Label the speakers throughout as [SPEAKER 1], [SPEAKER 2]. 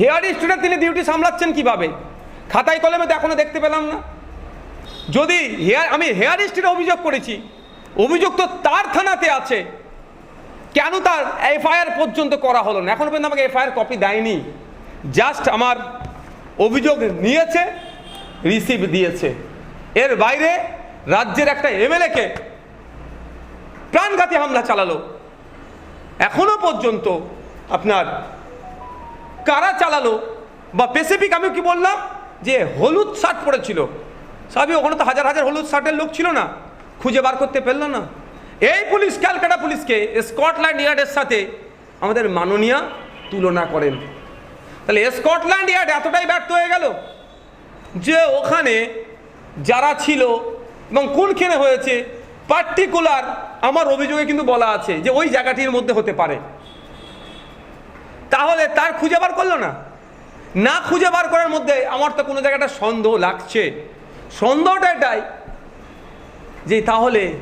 [SPEAKER 1] Hair student তিনি duty সামলাচ্ছেন কীভাবে? খাতায় কলমে তো এখনও দেখতে পেলাম না। যদি হেয়ার আমি হেয়ার স্ট্রিটে অভিযোগ করেছি, অভিযোগ তো তার থানাতে আছে। কেন তার এফআইআর পর্যন্ত করা হলো না? এখনও পর্যন্ত আমাকে এফআইআর কপি দেয়নি। জাস্ট আমার অভিযোগ নিয়েছে রিসিভ দিয়েছে। এর বাইরে রাজ্যের একটা এমএলএকে প্রাণঘাতী হামলা চালালো। এখনও পর্যন্ত আপনার কারা চালালো? বা স্পেসিফিক আমি কি বললাম? যে হলুদ শার্ট পরেছিল। সবই ওখানে তো হাজার হাজার হলুদ শার্টের লোক ছিল না। খুঁজে বার করতে পারল না। এই পুলিশ, ক্যালকাটা পুলিশকে স্কটল্যান্ড ইয়ার্ডের সাথে আমাদের মাননীয়া তুলনা করেন। তাহলে স্কটল্যান্ড ইয়ার্ড এতটাই ব্যর্থ হয়ে গেল যে ওখানে যারা ছিল এবং কোন কোনখানে হয়েছে পার্টিকুলার আমার অভিযোগে কিন্তু বলা আছে যে ওই জায়গাটির মধ্যে হতে পারে। তাহলে তার খুঁজে বার করল না। না খুঁজে বার করার মধ্যে আমার তো কোনো জায়গাটা সন্দেহ লাগছে। সন্দেহটা এটাই যে তাহলে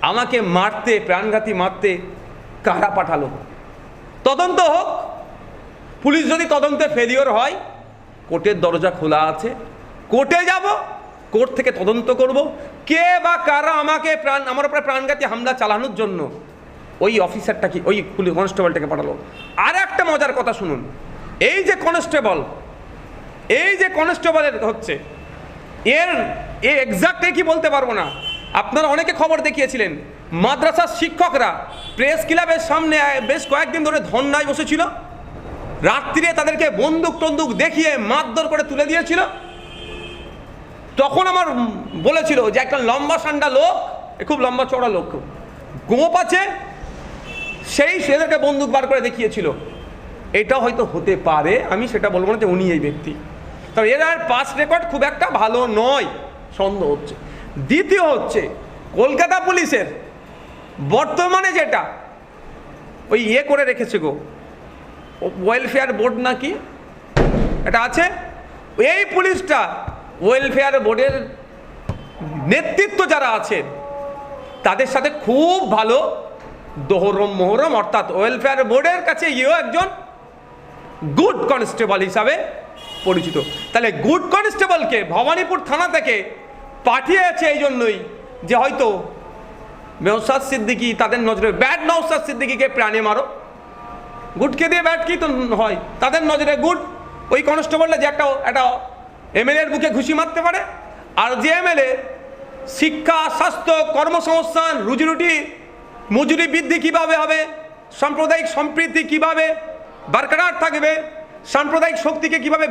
[SPEAKER 1] আমাকে মারতে, প্রাণঘাতী মারতে কারা পাঠালো? তদন্ত হোক। পুলিশ যদি তদন্তে ফেলিওর হয়, কোর্টের দরজা খোলা আছে। কোর্টে যাব, কোর্ট থেকে তদন্ত করব। কে বা কারা আমাকে প্রাণ, আমার উপরে প্রাণঘাতী হামলা চালানোর জন্য ওই অফিসারটা কি, ওই পুলিশ কনস্টেবলটাকে পাঠালো। আর একটা মজার কথা শুনুন। এই যে কনস্টেবল, এই যে কনস্টেবলের হচ্ছে, এর, এ এক্সাক্ট কি বলতে পারব না। আপনারা অনেকে খবর দেখিয়েছিলেন, মাদ্রাসার শিক্ষকরা প্রেস ক্লাবের সামনে বেশ কয়েকদিন ধরে ধর্নায় বসেছিল। রাত্রিরে তাদেরকে বন্দুক টন্দুক দেখিয়ে মারধর করে তুলে দিয়েছিল। তখন আমার বলেছিল যে, একটা লম্বা সান্ডা লোক খুব লম্বা চড়া লোক, গোপ আছে সেই সেদেরকে বন্দুক বার করে দেখিয়েছিল। এটা হয়তো হতে পারে, আমি সেটা বলব না যে উনি এই ব্যক্তি। তবে এর আর পাস রেকর্ড খুব একটা ভালো নয়, সন্দেহ হচ্ছে। দ্বিতীয় হচ্ছে, কলকাতা পুলিশের বর্তমানে যেটা, ওই ইয়ে করে রেখেছে গো ওয়েলফেয়ার বোর্ড নাকি? এটা আছে? এই পুলিশটা ওয়েলফেয়ার বোর্ডের নেতৃত্ব যারা আছেন, তাদের সাথে খুব ভালো দোহরম মোহরম, অর্থাৎ ওয়েলফেয়ার বোর্ডের কাছে ইয়েও একজন গুড কনস্টেবল হিসাবে পরিচিত। তাহলে গুড কনস্টেবলকে ভবানীপুর থানা থেকে পাঠিয়েছে এই জন্যই যে হয়তো নৌসাদ সিদ্দিকি তাদের নজরে ব্যাড নৌসাদ সিদ্দিকিকে প্রাণে মারো। গুডকে দিয়ে ব্যাট কি তো হয়? তাদের নজরে গুড ওই কনস্টেবলটা যে একটা একটা এমএলএ এর বুকে ঘুষি মারতে পারে। আর যে এমএলএ শিক্ষা, স্বাস্থ্য, কর্মসংস্থান, রুজিরুটি মজুরি বৃদ্ধি কীভাবে হবে? সাম্প্রদায়িক সম্প্রীতি কীভাবে বরকরার থাকবে? সাম্প্রদায়িক শক্তিকে কীভাবে